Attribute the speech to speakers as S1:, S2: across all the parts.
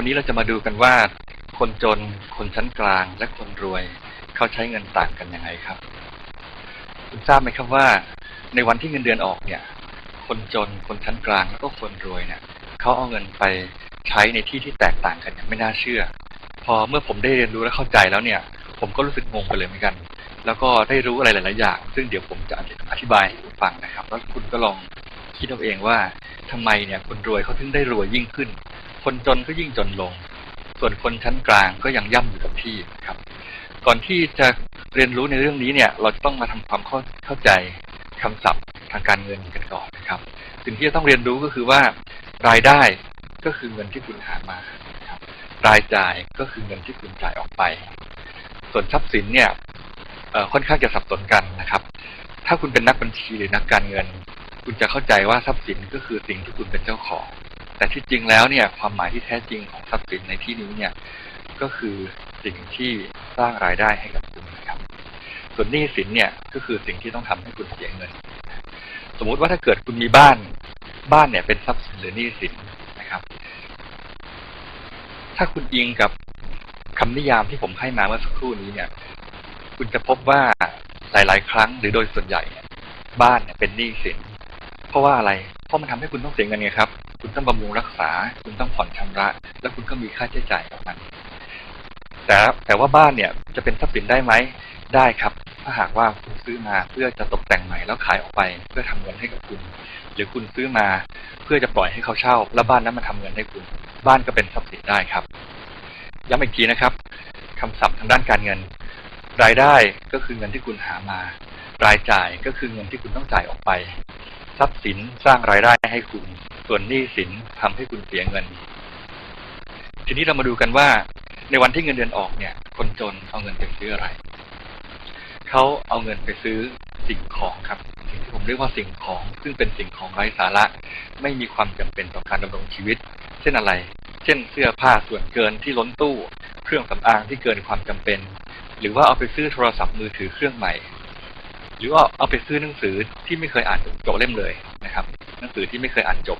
S1: วันนี้เราจะมาดูกันว่า คนจน คนชั้นกลาง และคนรวย เขาใช้เงินต่างกันยังไงครับ คุณทราบไหมครับว่า ในวันที่เงินเดือนออกเนี่ย คนจน คนชั้นกลาง แล้วก็คนรวยเนี่ย เขาเอาเงินไปใช้ในที่ที่แตกต่างกันอย่างไม่น่าเชื่อ พอเมื่อผมได้เรียนรู้และเข้าใจแล้วเนี่ย ผมก็รู้สึกงงไปเลยเหมือนกัน แล้วก็ได้รู้อะไรหลาย ๆ อย่าง ซึ่งเดี๋ยวผมจะอธิบายให้คุณฟังนะครับ แล้วคุณก็ลองคิดเอาเองว่าทำไมเนี่ยคนรวยเขาถึงได้รวยยิ่งขึ้น คนจนก็ยิ่งจนลง ส่วนคนชั้นกลางก็ยังย่ำอยู่กับที่ครับ ก่อนที่จะเรียนรู้ในเรื่องนี้เนี่ย เราต้องมาทำความเข้าเข้าใจคำศัพท์ทางการเงินกันก่อนนะครับ สิ่งที่จะต้องเรียนรู้ก็คือว่ารายได้ก็คือเงินที่คุณหามาครับรายจ่ายก็คือเงินที่คุณจ่ายออกไป ส่วนทรัพย์สินเนี่ยค่อนข้างจะสับสนกันนะครับ ถ้าคุณเป็นนักบัญชีหรือนักการเงิน คุณจะเข้าใจว่าทรัพย์สินก็คือสิ่งที่คุณเป็นเจ้าของ แต่ที่จริงแล้วเนี่ยความหมายที่แท้จริงของทรัพย์สินในที่นี้เนี่ยก็คือสิ่งที่สร้างรายได้ให้กับคุณนะครับ ส่วนหนี้สินเนี่ยก็คือสิ่งที่ต้องทำให้คุณเสียเงิน สมมุติว่าถ้าเกิดคุณมีบ้าน บ้านเนี่ยเป็นทรัพย์สินหรือหนี้สินนะครับ ถ้าคุณอิงกับคำนิยามที่ผมให้มาเมื่อสักครู่นี้เนี่ย คุณจะพบว่าหลาย ๆ ครั้งหรือโดยส่วนใหญ่ บ้านเนี่ยเป็นหนี้สิน เพราะว่าอะไร เพราะมันทำให้คุณต้องเสียเงินไงครับ คุณต้องบำรุงรักษา คุณต้องผ่อนชำระ แล้วคุณก็มีค่าใช้จ่ายกับมัน แต่แต่ว่าบ้านเนี่ยจะเป็นทรัพย์สินได้ไหมได้ครับ ถ้าหากว่าคุณซื้อมาเพื่อจะตกแต่งใหม่แล้วขายออกไป เพื่อทำเงินให้กับคุณ หรือคุณซื้อมาเพื่อจะปล่อยให้เขาเช่า แล้วบ้านนั้นมาทำเงินให้คุณ บ้านก็เป็นทรัพย์สินได้ครับย้ำอีกทีนะครับคำศัพท์ทางด้านการเงิน รายได้ก็คือเงินที่คุณหามา รายจ่ายก็คือเงินที่คุณต้องจ่ายออกไป ทรัพย์สินสร้างรายได้ให้คุณ ส่วนหนี้สินทำให้คุณเสียเงิน ทีนี้เรามาดูกันว่า ในวันที่เงินเดือนออกเนี่ย คนจนเอาเงินไปซื้ออะไร เขาเอาเงินไปซื้อสิ่งของครับสิ่งที่ผมเรียกว่าสิ่งของ ซึ่งเป็นสิ่งของไร้สาระ ไม่มีความจำเป็นต่อการดำรงชีวิต เช่นอะไร เช่นเสื้อผ้าส่วนเกินที่ล้นตู้ เครื่องสำอางที่เกินความจำเป็น หรือว่าเอาไปซื้อโทรศัพท์มือถือเครื่องใหม่ หรือว่าเอาไปซื้อหนังสือที่ไม่เคยอ่านจบเล่มเลยนะครับ หนังสือที่ไม่เคยอ่านจบ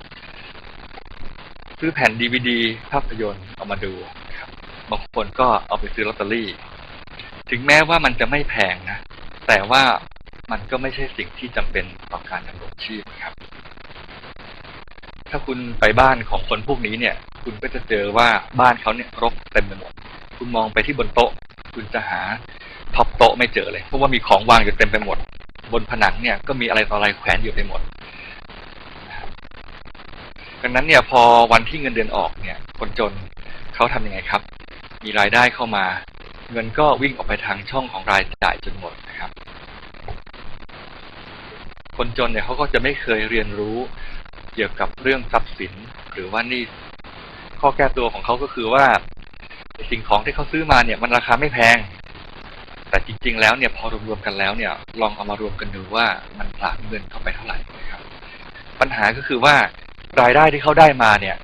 S1: ซื้อแผ่นดีวดีภาพยนตร์เอามาดูครับบางคนก็เอาไปซื้อลอตเตอรี่ ถึงแม้ว่ามันจะไม่แพงนะ แต่ว่ามันก็ไม่ใช่สิ่งที่จำเป็นต่อการดำรงชีพครับ ถ้าคุณไปบ้านของคนพวกนี้เนี่ย คุณก็จะเจอว่าบ้านเขาเนี่ยรกเต็มไปหมด คุณมองไปที่บนโต๊ะ คุณจะหาท็อปโต๊ะไม่เจอเลย เพราะว่ามีของวางอยู่เต็มไปหมด บนผนังเนี่ยก็มีอะไรต่ออะไรแขวนอยู่ไปหมด ดังนั้นเนี่ยพอวันที่เงินเดือนออกเนี่ย คนจนเขาทำยังไงครับ มีรายได้เข้ามา เงินก็วิ่งออกไปทางช่องของรายจ่ายจนหมดนะครับ คนจนเนี่ยเขาก็จะไม่เคยเรียนรู้เกี่ยวกับเรื่องทรัพย์สิน หรือว่านี่ข้อแก้ตัวของเขาก็คือว่า สิ่งของที่เขาซื้อมาเนี่ย มันราคาไม่แพง แต่จริง ๆ แล้วเนี่ยพอรวมๆกันแล้วเนี่ย ลองเอามารวมกันดูว่ามันผลาญเงินเข้าไปเท่าไหร่นะครับ ปัญหาก็คือว่า รายได้ที่เขาได้มาเนี่ย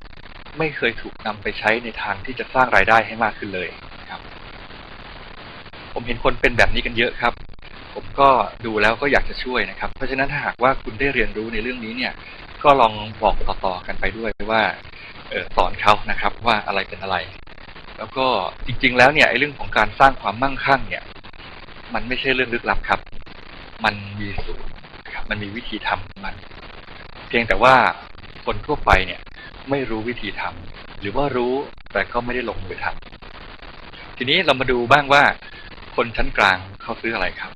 S1: ไม่เคยถูกนำไปใช้ในทางที่จะสร้างรายได้ให้มากขึ้นเลยครับ ผมเห็นคนเป็นแบบนี้กันเยอะครับ ผมก็ดูแล้วก็อยากจะช่วยนะครับ เพราะฉะนั้นถ้าหากว่าคุณได้เรียนรู้ในเรื่องนี้เนี่ย ก็ลองบอกต่อๆกันไปด้วยว่าออสอนเขานะครับว่าอะไรเป็นอะไร แล้วก็จริง ๆ แล้วเนี่ยไอ้เรื่องของการสร้างความมั่งคั่งเนี่ย มันไม่ใช่เรื่องลึกลับครับ มันมีสูตรครับ มันมีวิธีทำมัน เพียงแต่ว่า คนทั่วไปเนี่ยไม่รู้วิธีทำหรือว่ารู้แต่ก็ไม่ได้ลงมือทำทีนี้เรามาดูบ้างว่า คนชั้นกลางเขาซื้ออะไรครับ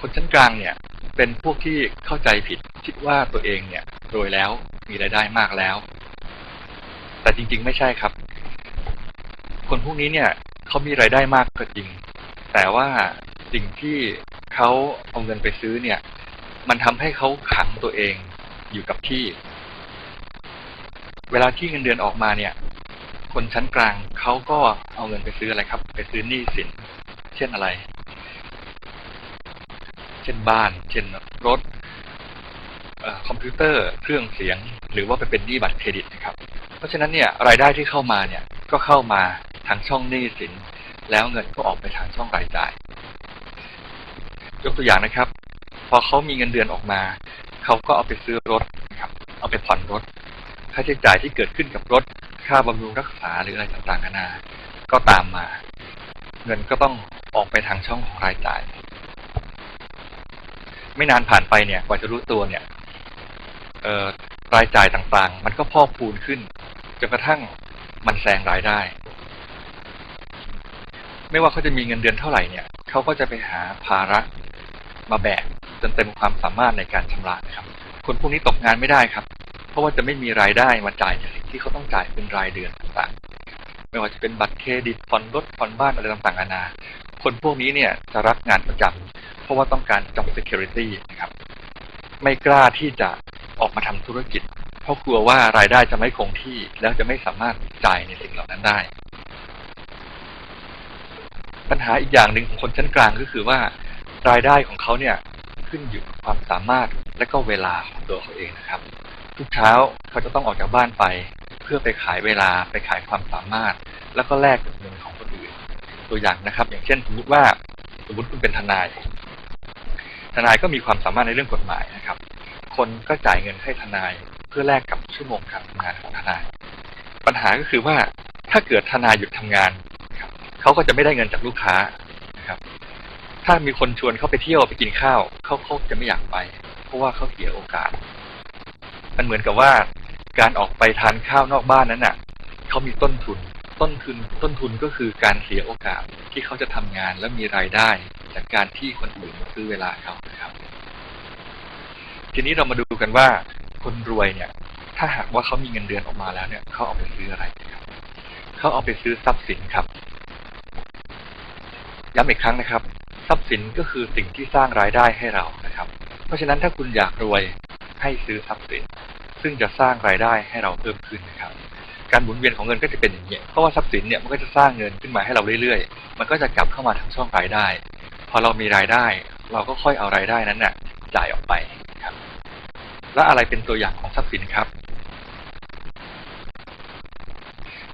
S1: คนชั้นกลางเนี่ย เป็นพวกที่เข้าใจผิดคิดว่าตัวเองเนี่ยรวยแล้วมีรายได้มากแล้ว แต่จริงๆ ไม่ใช่ครับ คนพวกนี้เนี่ยเขามีรายได้มากก็จริง แต่ว่าสิ่งที่เขาเอาเงินไปซื้อเนี่ย มันทำให้เขาขังตัวเองอยู่กับที่ เวลาที่เงินเดือนออกมาเนี่ย คนชั้นกลางเขาก็เอาเงินไปซื้ออะไรครับ ไปซื้อหนี้สิน เช่นอะไร เช่นบ้าน เช่นรถคอมพิวเตอร์เครื่องเสียง หรือว่าไปเป็นหนี้บัตรเครดิตนะครับ เพราะฉะนั้นเนี่ยรายได้ที่เข้ามาเนี่ยก็เข้ามาทางช่องหนี้สิน แล้วเงินก็ออกไปทางช่องรายจ่าย ยกตัวอย่างนะครับ พอเขามีเงินเดือนออกมา เขาก็เอาไปซื้อรถนะครับ เอาไปผ่อนรถ ค่าใช้จ่ายที่เกิดขึ้นกับรถ ค่าบำรุงรักษาหรืออะไรต่างๆนานา ก็ตามมา เงินก็ต้องออกไปทางช่องของรายจ่าย ไม่นานผ่านไปเนี่ย กว่าจะรู้ตัวเนี่ยเอ่อรายจ่ายต่างๆ มันก็พอกพูนขึ้นจนกระทั่งมันแซงรายได้ ไม่ว่าเขาจะมีเงินเดือนเท่าไหร่เนี่ยเขาก็จะไปหาภาระมาแบกจนเต็มความสามารถในการชำระนะครับ คนพวกนี้ตกงานไม่ได้ครับ เพราะว่าจะไม่มีรายได้มาจ่ายในสิ่งที่เขาต้องจ่ายเป็นรายเดือนต่างๆ ไม่ว่าจะเป็นบัตรเครดิตผ่อนรถผ่อนบ้านอะไรต่างๆนานาคนพวกนี้เนี่ยจะรับงานประจำเพราะว่าต้องการ job security นะครับ ไม่กล้าที่จะออกมาทำธุรกิจ เพราะกลัวว่ารายได้จะไม่คงที่ แล้วจะไม่สามารถจ่ายในสิ่งเหล่านั้นได้ ปัญหาอีกอย่างหนึ่งของคนชั้นกลางก็คือว่ารายได้ของเขาเนี่ยขึ้นอยู่กับความสามารถและก็เวลาของตัวเขาเองนะครับ ทุกเช้าเขาจะต้องออกจากบ้านไป เพื่อไปขายเวลาไปขายความสามารถ แล้วก็แลกกับเงินของคนอื่น ตัวอย่างนะครับ อย่างเช่นสมมติว่าสมมติคุณเป็นทนาย ทนายก็มีความสามารถในเรื่องกฎหมายนะครับ คนก็จ่ายเงินให้ทนายเพื่อแลกกับชั่วโมงการทำงานของทนาย ปัญหาก็คือว่าถ้าเกิดทนายหยุดทำงานครับเขาก็จะไม่ได้เงินจากลูกค้านะครับ ถ้ามีคนชวนเขาไปเที่ยวไปกินข้าวเขาเขาจะไม่อยากไป เพราะว่าเขาเสียโอกาส มันเหมือนกับว่าการออกไปทานข้าวนอกบ้านนั้นน่ะเขามีต้นทุน ต้นทุน ต้นทุนก็คือการเสียโอกาสที่เขาจะทำงานและมีรายได้ จากการที่คนอื่นซื้อเวลาเขานะครับ ทีนี้เรามาดูกันว่า คนรวยเนี่ย ถ้าหากว่าเขามีเงินเดือนออกมาแล้วเนี่ยเขาเอาไปซื้ออะไรครับเขาเอาไปซื้อทรัพย์สินครับย้ำอีกครั้งนะครับ ทรัพย์สินก็คือสิ่งที่สร้างรายได้ให้เรานะครับ เพราะฉะนั้นถ้าคุณอยากรวยให้ซื้อทรัพย์สิน ซึ่งจะสร้างรายได้ให้เราเพิ่มขึ้นนะครับ การหมุนเวียนของเงินก็จะเป็นอย่างนี้เพราะว่าทรัพย์สินเนี่ยมันก็จะสร้างเงินขึ้นมาให้เราเรื่อยๆ มันก็จะกลับเข้ามาทางช่องรายได้ พอเรามีรายได้ เราก็ค่อยเอารายได้นั้นน่ะจ่ายออกไปครับ และอะไรเป็นตัวอย่างของทรัพย์สินครับ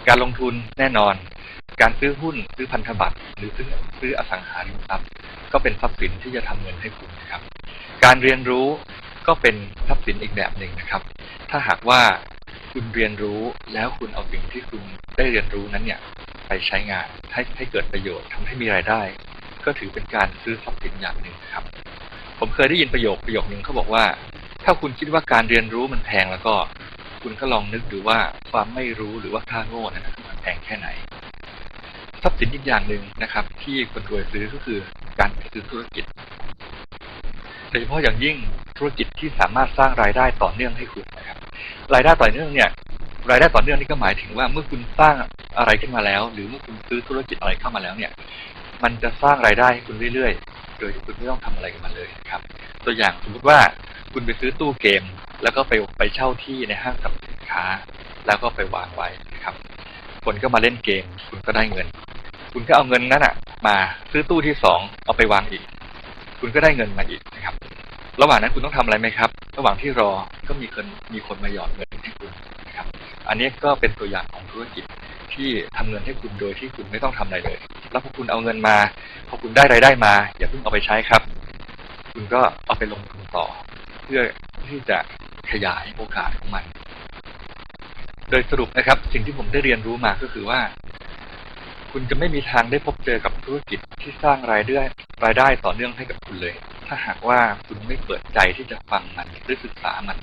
S1: การลงทุนแน่นอน การซื้อหุ้นซื้อพันธบัตรหรือซื้อซื้ออสังหาริมทรัพย์ ก็เป็นทรัพย์สินที่จะทำเงินให้คุณนะครับ การเรียนรู้ก็เป็นทรัพย์สินอีกแบบหนึ่งนะครับ ถ้าหากว่าคุณเรียนรู้แล้วคุณเอาสิ่งที่คุณได้เรียนรู้นั้นเนี่ย ไปใช้งานให้ให้เกิดประโยชน์ทำให้มีรายได้ ก็ถือเป็นการซื้อทรัพย์สินอย่างหนึ่งนะครับ ผมเคยได้ยินประโยคประโยคนึงเขาบอกว่า ถ้าคุณคิดว่าการเรียนรู้มันแพงแล้วก็ คุณก็ลองนึกดูว่าความไม่รู้หรือว่าค่าโง่นั้นนะมันแพงแค่ไหนทรัพย์สินอีกอย่างหนึ่งนะครับ ที่คนรวยซื้อก็คือการซื้อธุรกิจโดยเฉพาะอย่างยิ่งธุรกิจที่สามารถสร้างรายได้ต่อเนื่องให้คุณ รายได้ต่อเนื่องเนี่ยรายได้ต่อเนื่องนี่ก็หมายถึงว่าเมื่อคุณสร้างอะไรขึ้นมาแล้ว หรือเมื่อคุณซื้อธุรกิจอะไรเข้ามาแล้วเนี่ย มันจะสร้างรายได้ให้คุณเรื่อยๆ โดยที่คุณไม่ต้องทำอะไรกับมันเลยนะครับ ตัวอย่างสมมติว่าคุณไปซื้อตู้เกม แล้วก็ไปไปเช่าที่ในห้างสรรพสินค้า แล้วก็ไปวางไว้นะครับ คนก็มาเล่นเกม คุณก็ได้เงิน คุณก็เอาเงินนั้นอะมาซื้อตู้ที่สองเอาไปวางอีก คุณก็ได้เงินมาอีกนะครับ ระหว่างนั้นคุณต้องทำอะไรไหมครับ ระหว่างที่รอก็มีคนมีคนมาหยอดเงินให้คุณนะครับ อันนี้ก็เป็นตัวอย่างของธุรกิจที่ทำเงินให้คุณโดยที่คุณไม่ต้องทำอะไรเลย แล้วพอคุณเอาเงินมา พอคุณได้รายได้มา อย่าเพิ่งเอาไปใช้ครับ คุณก็เอาไปลงทุนต่อ เพื่อที่จะขยายโอกาสของมัน โดยสรุปนะครับ สิ่งที่ผมได้เรียนรู้มาก็คือว่า คุณจะไม่มีทางได้พบเจอกับธุรกิจที่สร้างรายได้รายได้ต่อเนื่องให้กับคุณเลย ถ้าหากว่าคุณไม่เปิดใจที่จะฟังมันหรือศึกษามัน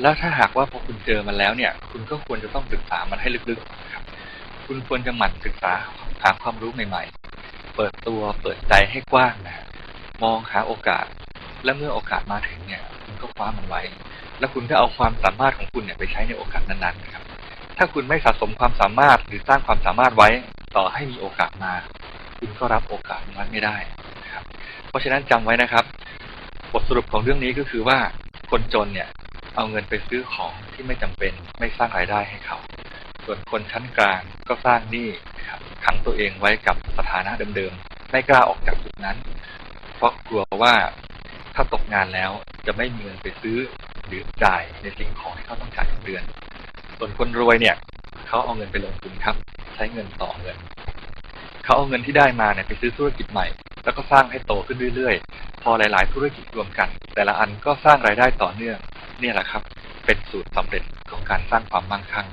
S1: แล้วถ้าหากว่าพอคุณเจอมันแล้วเนี่ย คุณก็ควรจะต้องศึกษามันให้ลึกๆนะครับ คุณควรจะหมั่นศึกษาหาความรู้ใหม่ ๆ เปิดตัวเปิดใจให้กว้างนะมองหาโอกาส และเมื่อโอกาสมาถึงเนี่ย คุณก็คว้ามันไว้ แล้วคุณก็เอาความสามารถของคุณเนี่ยไปใช้ในโอกาสนั้นๆนะครับ ถ้าคุณไม่สะสมความสามารถหรือสร้างความสามารถไว้ต่อให้มีโอกาสมา คุณก็รับโอกาสนั้นไม่ได้ นะครับ เพราะฉะนั้นจำไว้นะครับ บทสรุปของเรื่องนี้ก็คือว่าคนจนเนี่ยเอาเงินไปซื้อของที่ไม่จำเป็นไม่สร้างรายได้ให้เขา ส่วนคนชั้นกลางก็สร้างหนี้ครับขังตัวเองไว้กับสถานะเดิมๆไม่กล้าออกจากจุดนั้น เพราะกลัวว่าถ้าตกงานแล้วจะไม่มีเงินไปซื้อหรือจ่ายในสิ่งของที่เขาต้องจ่ายทุกเดือน ส่วนคนรวยเนี่ยเขาเอาเงินไปลงทุนครับ ใช้เงินต่อเงิน เขาเอาเงินที่ได้มาเนี่ยไปซื้อธุรกิจใหม่ แล้วก็สร้างให้โตขึ้นเรื่อยๆ พอหลาย ๆ ธุรกิจรวมกัน แต่ละอันก็สร้างรายได้ต่อเนื่อง เนี่ยแหละครับ เป็นสูตรสำเร็จของการสร้างความมั่งคั่ง